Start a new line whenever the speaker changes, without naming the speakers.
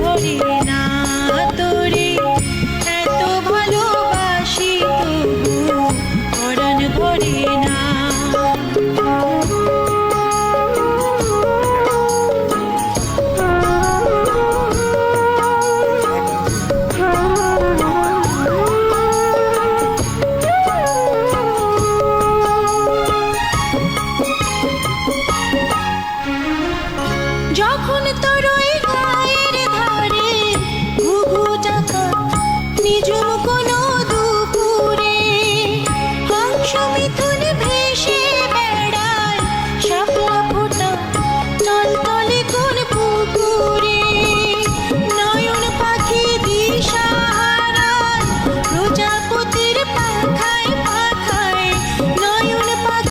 ভরে না তোরে এত ভালোবাসি তবু পরাণ ভরে না। যখন তোর গান নিজুম কোন